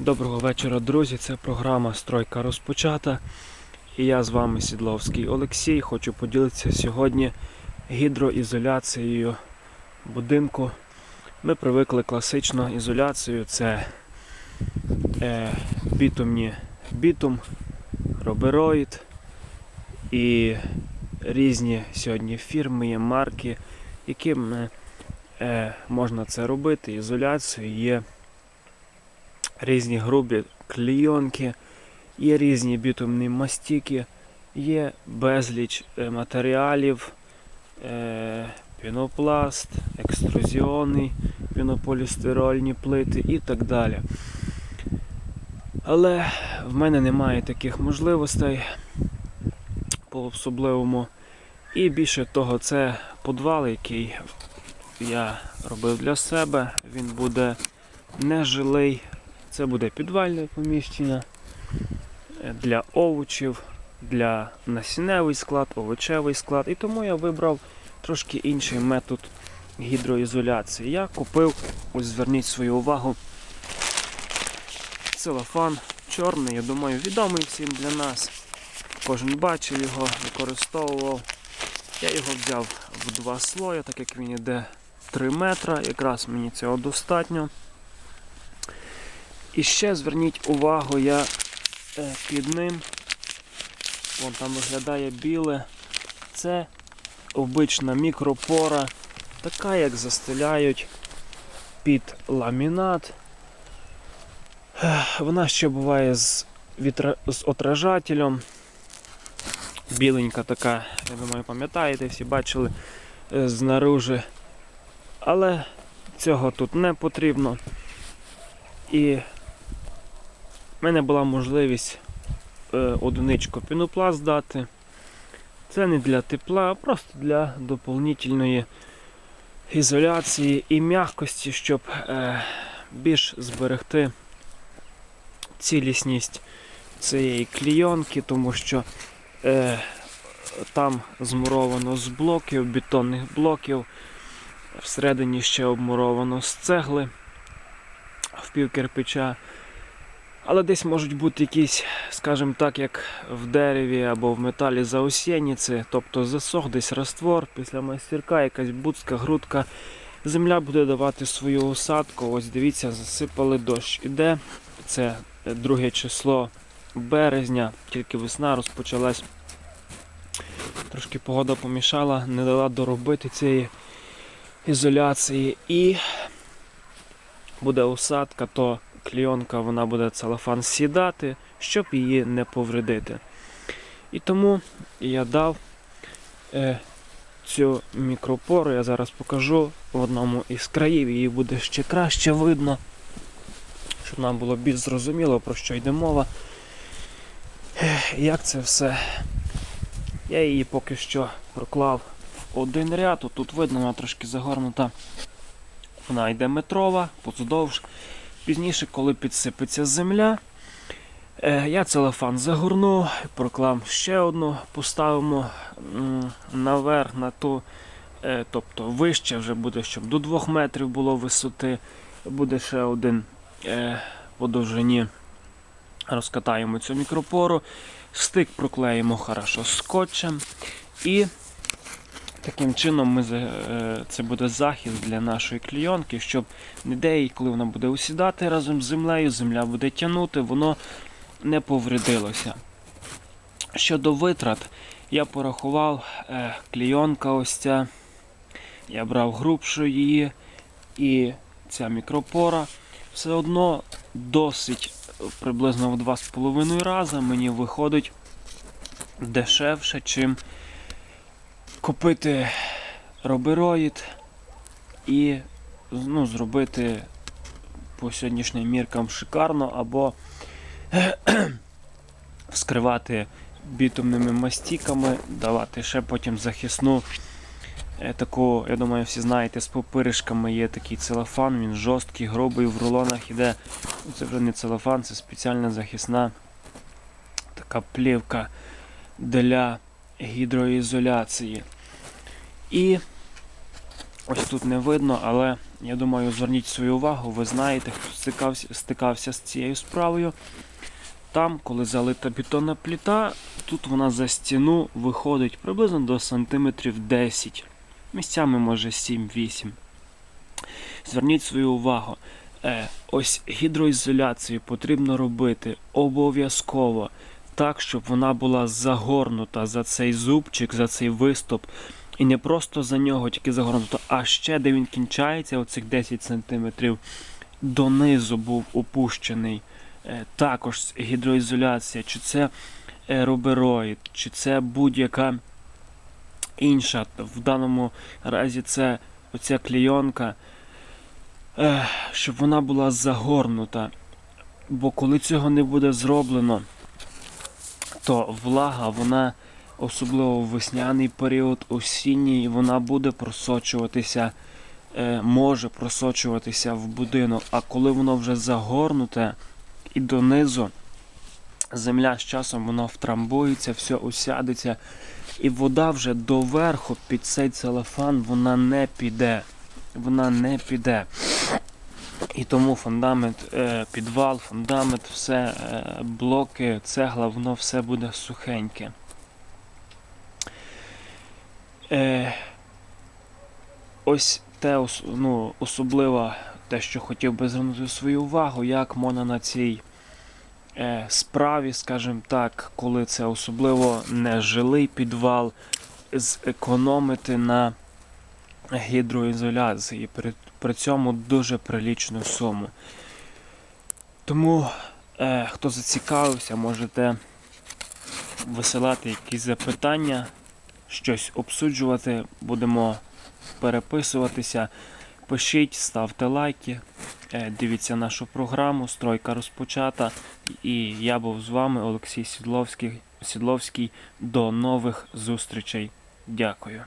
Доброго вечора, друзі. Це програма Стройка розпочата. І я з вами Сідловський Олексій. Хочу поділитися сьогодні гідроізоляцією будинку. Ми привикли класичну ізоляцію. Це е, бітумні бітум, робероїд і різні сьогодні фірми, є марки, яким е, можна це робити. Ізоляцію є різні грубі клійонки, є різні бітумні мастики, є безліч е, матеріалів, е, пінопласт, екструзіонний, пінополістирольні плити і так далі. Але в мене немає таких можливостей по особливому. І більше того, це подвал, який я робив для себе. Він буде нежилий, це буде підвальне поміщення е, для овочів, для насінневий склад, овочевий склад. І тому я вибрав трошки інший метод гідроізоляції. Я купив, ось зверніть свою увагу, целофан чорний, я думаю, відомий всім для нас. Кожен бачив його, використовував. Я його взяв в два слої, так як він іде 3 метра, якраз мені цього достатньо. І ще зверніть увагу, я е, під ним, вон там виглядає біле, це обична мікропора, така як застеляють під ламінат. Вона ще буває з, вітра... з отражателем. Біленька така, я думаю, пам'ятаєте, всі бачили е, знаружи. Але цього тут не потрібно. І в мене була можливість е, одиничку пінопласт дати. Це не для тепла, а просто для доповнительної ізоляції і м'якості, щоб е, більш зберегти цілісність цієї клійонки, тому що е, там змуровано з блоків, бетонних блоків, всередині ще обмуровано з цегли в пів кирпича. Але десь можуть бути якісь, скажімо так, як в дереві або в металі заосєніці, тобто засох десь раствор, після майстерка, якась буцка, грудка. Земля буде давати свою осадку. Ось дивіться, засипали дощ. Іде. Це друге число березня, тільки весна розпочалась. Трошки погода помішала, не дала доробити цієї ізоляції. І буде осадка, то клійонка вона буде целофан сідати, щоб її не повредити. І тому я дав е, цю мікропору, я зараз покажу в одному із країв, її буде ще краще видно, щоб нам було більш зрозуміло, про що йде мова. Як це все? Я її поки що проклав в один ряд, тут видно, вона трошки загорнута. Вона йде метрова, поздовж. Пізніше, коли підсипеться земля, е, я целофан загорну, проклав ще одну, поставимо наверх на ту, е, тобто вище вже буде, щоб до 2 метрів було висоти. Буде ще один е, по довжині. Розкатаємо цю мікропору, стик проклеїмо хорошо скотчем і Таким чином ми, е, це буде захист для нашої клійонки, щоб ніде, коли вона буде усідати разом з землею, земля буде тягнути, воно не повредилося. Щодо витрат, я порахував е, клійонка ось ця. Я брав грубшу її і ця мікропора. Все одно досить приблизно в 2,5 рази мені виходить дешевше, чим купити робероїд і ну, зробити по сьогоднішнім міркам шикарно, або вскривати бітумними мастіками, давати ще потім захисну е, таку, я думаю, всі знаєте, з попиришками є такий целофан, він жорсткий, грубий, в рулонах іде. Ну, Це вже не целофан, це спеціальна захисна така плівка для гідроізоляції. І ось тут не видно, але Я думаю, зверніть свою увагу, ви знаєте, хто стикався, стикався з цією справою. Там, коли залита бетонна пліта, тут вона за стіну виходить приблизно до сантиметрів 10, місцями може 7-8. Зверніть свою увагу. Е, ось гідроізоляцію потрібно робити обов'язково так, щоб вона була загорнута за цей зубчик, за цей виступ. І не просто за нього тільки загорнуто, а ще де він кінчається, оцих 10 см, донизу був опущений. Е, також гідроізоляція, чи це рубероїд, чи це будь-яка інша. В даному разі це оця клійонка, е, щоб вона була загорнута. Бо коли цього не буде зроблено, то влага, вона, особливо в весняний період, осінній, вона буде просочуватися, е, може просочуватися в будинок. А коли воно вже загорнуте і донизу, земля з часом вона втрамбується, все усядеться, і вода вже доверху під цей целофан вона не піде. Вона не піде. І тому фундамент, е, підвал, фундамент, все, е, блоки, цегла, воно все буде сухеньке. Е, ось те ну, особливо те, що хотів би звернути свою увагу, як можна на цій справі, скажімо так, коли це особливо нежилий підвал, зекономити на гідроізоляції. При, цьому дуже прилічну суму. Тому, е, хто зацікавився, можете висилати якісь запитання, щось обсуджувати, будемо переписуватися. Пишіть, ставте лайки, е, дивіться нашу програму, стройка розпочата. І я був з вами, Олексій Сідловський. Сідловський. До нових зустрічей. Дякую.